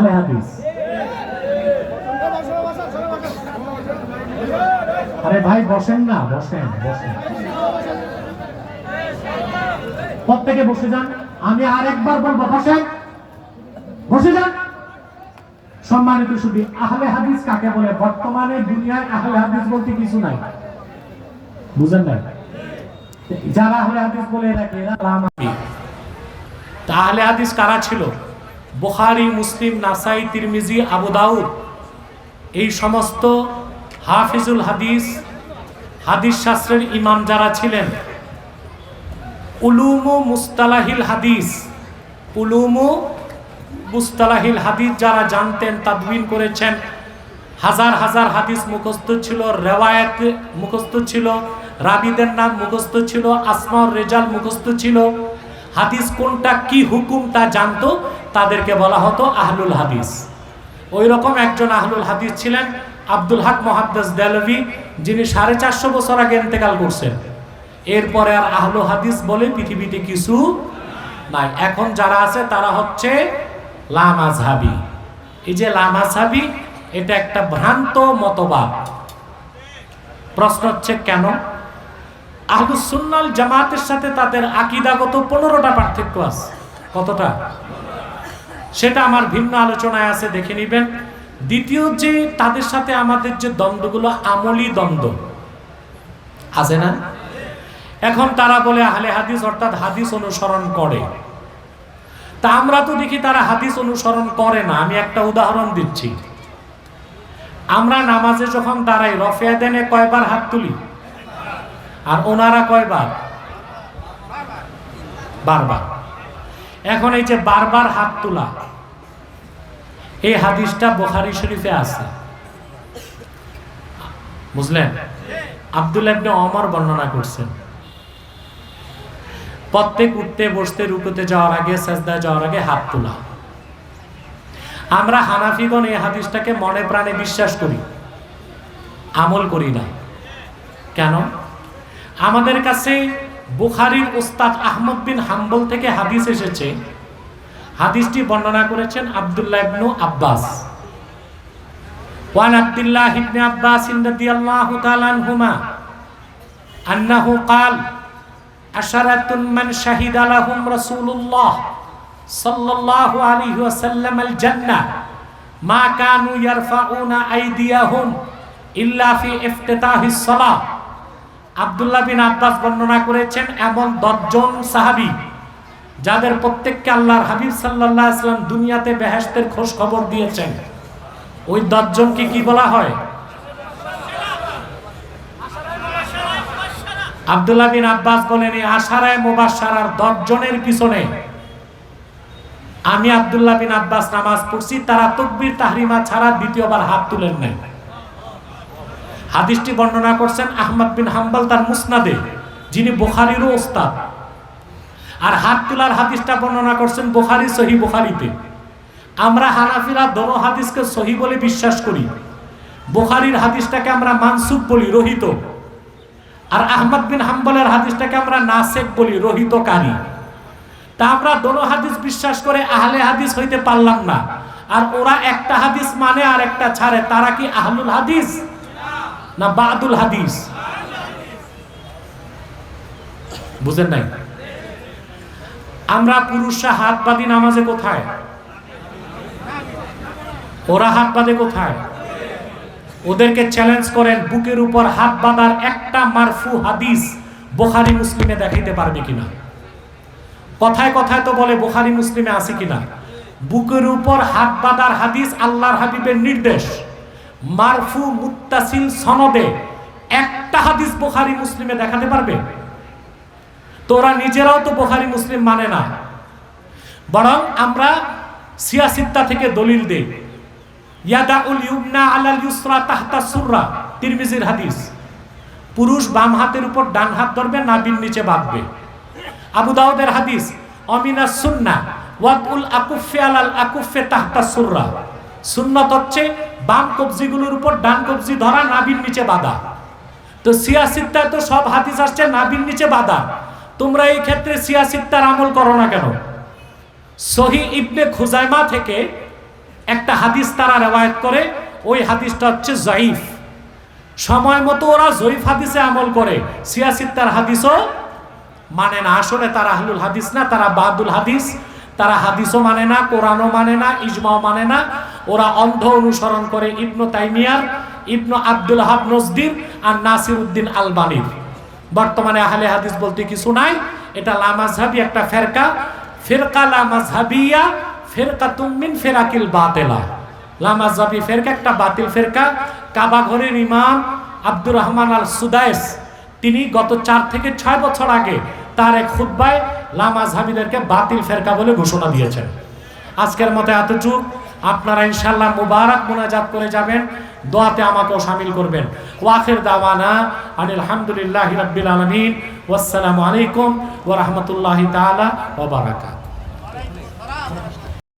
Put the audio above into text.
আহলে হাদিস আরে ভাই, বসেন না, বসেন বসেন। প্রত্যেকে বসে যান। আমি আরেকবার বলব, বসেন। বসে যান। সম্মানিত শুধু আহলে হাদিস কাকে বলে? বর্তমানে দুনিয়ায় আহলে হাদিস বলতে কিছু নাই। বুঝেন না যারা আহলে হাদিস বলে এরা তাহলে হাদিস কারা ছিল? বুখারী, মুসলিম, নাসাই, তিরমিজি, আবু দাউদ। এই সমস্ত হাফিজুল হাদিস হাদিস শাস্ত্রের ইমাম যারা ছিলেন, উলুমু মুস্তালাহিল হাদিস, উলুমু মুস্তালাহিল হাদিস যারা জানতেন, তাদবিন করেছেন, হাজার হাজার হাদিস মুখস্থ ছিল, রেওয়ায়ত মুখস্থ ছিল, রাবিদের নাম মুখস্থ ছিল, আসমাউর রেজাল মুখস্থ ছিল। হাদিস কোনটা কি হুকুম তা জানতো তাদেরকে বলা হতো আহলুল হাদিস। ওই রকম একজন আহলুল হাদিস ছিলেন আব্দুল হক মহাদ্দাস দেলভি, যিনি সাড়ে চারশো বছর আগে ইন্তেকাল করছেন। এরপরে আর আহলু হাদিস বলে পৃথিবীতে কিছু নাই। এখন যারা আছে, তারা হচ্ছে লামাজহাবি এই যে লামাজহাবি এটা একটা ভ্রান্ত মতবাদ। প্রশ্ন হচ্ছে কেন? আহলুসুন্নাল জামাতের সাথে তাদের আকিদাগত পনেরোটা পার্থক্য আছে। কতটা? সেটা আমার ভিন্ন আলোচনায় আছে, দেখে নিবেন। দ্বিতীয় যে তাদের সাথে আমাদের যে দ্বন্দ্বগুলো, আমলি দ্বন্দ্ব। আছে না? এখন তারা বলে, আহলে হাদিস অর্থাৎ হাদিস অনুসরণ করে। তা আমরা তো দেখি তারা হাদিস অনুসরণ করে না। আমি একটা উদাহরণ দিচ্ছি। আমরা নামাজে যখন দাঁড়াই, রফিয়া দেনে কয়বার হাত তুলি? আর ওনারা কয়বার? বারবার। এখন এই যে বারবার হাত তোলা, এই হাদিসটা বোখারি শরীফে আছে। বুঝলেন? আব্দুল অমর বর্ণনা করছেন। প্রত্যেক উঠতে, বসতে, রুকুতে যাওয়ার আগে, সাজদায় যাওয়ার আগে হাত তোলা। আমরা হানাফিগণ এই হাদিসটাকে মনে প্রাণে বিশ্বাস করি, আমল করি না। কেন? আমাদের কাছে বুখারির উস্তাদ আহমদ বিন হাম্বল থেকে হাদিস এসেছে হাদিসটি বর্ণনা করেছেন আব্দুল্লাহ ইবনু আব্বাস ওয়ান আব্দুল্লাহ ইবনে আব্বাস রাদিয়াল্লাহু তাআলা আনহুমা আন্নাহু قال عشرة من شهد لهم رسول الله صلى الله عليه وسلم الجنة ما كانوا يرفعون أيديهم إلا في افتتاح الصلاة আব্দুল্লাহ বিন আব্বাস বর্ণনা করেছেন, এমন দশজন সাহাবি যাদের প্রত্যেককে আল্লাহর হাবিব সাল্লাহ আসলাম দুনিয়াতে বেহেস্তের খোঁজ খবর দিয়েছেন। ওই দশজনকে কি বলা হয়? আব্দুল্লাহ বিন আব্বাস বলেন, এই আশারায় মোবাসারার দশজনের পিছনে আমি আব্দুল্লাহ বিন আব্বাস নামাজ পড়ছি, তারা তকবির, তাহরিমা ছাড়া দ্বিতীয়বার হাত তুলেন নাই। হাদিসটি বর্ণনা করছেন আহমদ বিন হাম্বাল তার মুসনাদে, যিনি বোখারিরও ওস্তাদ। আর হাত তোলার হাদিসটা বর্ণনা করছেন বোখারি সহি বোখারিতে। আমরা হানাফিরা দোনো হাদিসকে সহি বলে বিশ্বাস করি। বোখারির হাদিসটাকে আমরা মানসুব বলি, রহিত। আর আহমদ বিন হাম্বলের হাদিসটাকে আমরা নাসেক বলি রহিত কারি তা আমরা দোনো হাদিস বিশ্বাস করে আহলে হাদিস হইতে পারলাম না। আর ওরা একটা হাদিস মানে আর একটা ছাড়ে, তারা কি আহলুল হাদিস? না বাদুল হাদিস। বুঝেন নাই? আমরা পুরুষরা হাত বাঁধি নামাজে কোথায়? ওরা হাত বাঁধে কোথায়? ওদেরকে চ্যালেঞ্জ করেন, বুকের উপর হাত বাঁধার একটা মারফু হাদিস বোখারি মুসলিমে দেখাইতে পারবে কিনা? কথায় কথায় তো বলে বোখারি মুসলিমে আছে কিনা? বুকের উপর হাত বাঁধার হাদিস আল্লাহর হাবিবের নির্দেশ। মারফু মুত্তাসিল সনদে একটা হাদিস বোখারি মুসলিমে দেখাতে পারবে? তোরা নিজেরাও তো বোখারি মুসলিম মানে না। বরং আমরা সিয়াসিত্তা থেকে দলিল দেই। ইয়াদাউল ইউমনা আলাল ইউসরা তাহতা সুররা, তিরমিজির হাদিস। পুরুষ বাম হাতের উপর ডান হাত ধরবে, নাবির নিচে বাঁধবে। আবু দাউদের হাদিস, অমিনা সুন্না ওয়াকুল আকুফে আলাল আকুফে তাহতা সুররা। সুন্নত হচ্ছে বাম কবজিগুলোর উপর ডান কবজি ধরা নাবির নিচে বাঁধা। তো সিয়াসিত্তায় তো সব হাদিস আসছে নাবির নিচে বাঁধা। তোমরা এই ক্ষেত্রে সিয়াসিত্তার আমল করো না কেন? সহি ইবনে খুজাইমা থেকে একটা হাদিস তারা রেওয়ায়ত করে, ওই হাদিসটা হচ্ছে জয়ীফ। সময় মতো ওরা জয়ীফ হাদিসে আমল করে। সিয়াসিত্তার হাদিসও মানে না, আসলে তারা আহলুল হাদিস না, তারা বাদুল হাদিস। তারা হাদিসও মানে না, কোরআনও মানে না, ইজমাও মানে না। ওরা অন্ধ অনুসরণ করে ইবনু তাইমিয়ার ইবনু আব্দুল হাব নজদির আর নাসির উদ্দিন আলবানির বর্তমানে আহলে হাদিস বলতে কিছু নাই। এটা লামাজহাবি একটা ফেরকা। ফেরকা লামাজহাবিয়া ফেরকা তুমিন ফেরাকিল বাতেলা। লামাজহাবি ফেরকা একটা বাতিল ফেরকা। কাবা ঘরের ইমাম আব্দুর রহমান আল সুদাইস, তিনি গত চার থেকে ছয় বছর আগে তার এক খুদ্বায় লামাজহাবিদেরকে বাতিল ফেরকা বলে ঘোষণা দিয়েছেন। আজকের মতো এতটুক। আপনারা ইনশাল্লাহ মুবারক মোনাজাত করে যাবেন, দোয়াতে আমাকেও সামিল করবেন। ওয়াখের দাওয়ানা আনিল হামদুলিল্লাহি রাব্বিল আলমিন। ওয়াসসালামু আলাইকুম ও রহমতুল্লাহ তাআলা ওয়া বারাকাতুহু।